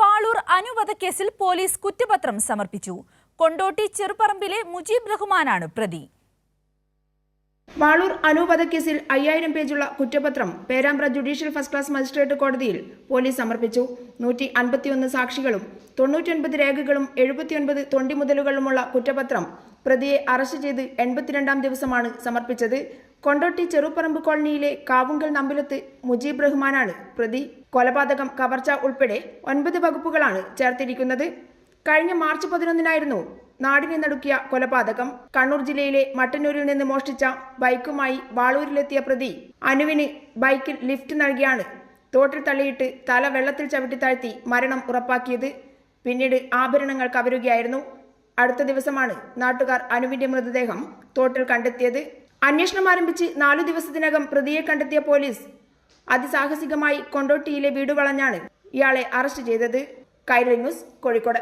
Valoor അനുവധക്കേസിൽ police കുറ്റപത്രം സമർപ്പിച്ചു. കൊണ്ടോട്ടി ചെറുപറമ്പിലെ മുജീബ് റഹ്മാനാണ് പ്രതി. വാളൂർ അനുവധക്കേസിൽ അയ്യായിരം പേജുള്ള കുറ്റപത്രം Perambra judicial first class magistrate കോടതിയിൽ പോലീസ് സമർപ്പിച്ചു. നൂറ്റി അൻപത്തിയൊന്ന് സാക്ഷികളും തൊണ്ണൂറ്റിയൊൻപത് രേഖകളും എഴുപത്തിയൊൻപത് തൊണ്ടിമുതലുകളുമുള്ള കുറ്റപത്രം പ്രതിയെ അറസ്റ്റ് ചെയ്ത് എൺപത്തിരണ്ടാം ദിവസമാണ് സമർപ്പിച്ചത്. കൊണ്ടോട്ടി ചെറുപറമ്പ് കോളനിയിലെ കാവുങ്കൽ നമ്പിലത്ത് മുജീബ് റഹ്മാനാണ് പ്രതി. കൊലപാതകം കവർച്ച ഉൾപ്പെടെ ഒൻപത് വകുപ്പുകളാണ് ചേർത്തിരിക്കുന്നത്. കഴിഞ്ഞ മാർച്ച് പതിനൊന്നിനായിരുന്നു നാടിനെ നടുക്കിയ കൊലപാതകം. കണ്ണൂർ ജില്ലയിലെ മട്ടന്നൂരിൽ നിന്ന് മോഷ്ടിച്ച ബൈക്കുമായി വാളൂരിലെത്തിയ പ്രതി അനുവിന് ബൈക്കിൽ ലിഫ്റ്റ് നൽകിയാണ് തോട്ടിൽ തള്ളിയിട്ട് തല വെള്ളത്തിൽ ചവിട്ടി താഴ്ത്തി മരണം ഉറപ്പാക്കിയത്. പിന്നീട് ആഭരണങ്ങൾ കവരുകയായിരുന്നു. അടുത്ത ദിവസമാണ് നാട്ടുകാർ അനുവിന്റെ മൃതദേഹം തോട്ടിൽ കണ്ടെത്തിയത്. അന്വേഷണം ആരംഭിച്ച് നാലു ദിവസത്തിനകം പ്രതിയെ കണ്ടെത്തിയ പോലീസ് അതിസാഹസികമായി കൊണ്ടോട്ടിയിലെ വീട് വളഞ്ഞാണ് ഇയാളെ അറസ്റ്റ് ചെയ്തത്. കൈരളി ന്യൂസ് കോഴിക്കോട്.